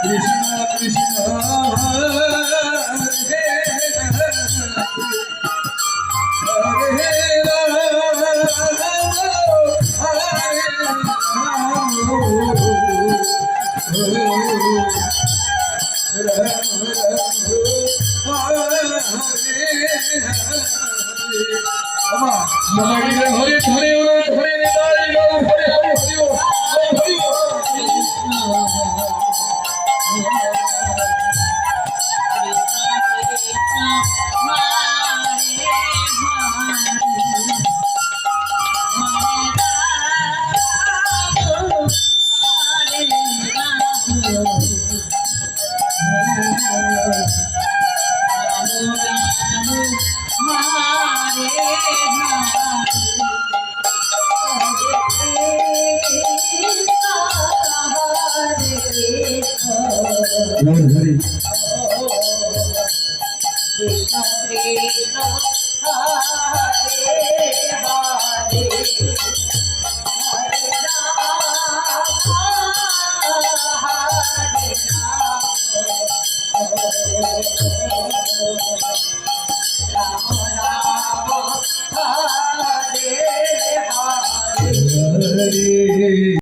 Krishna Krishna Hare ধরে ধরে ধরে ধরে ধরে হরে রাম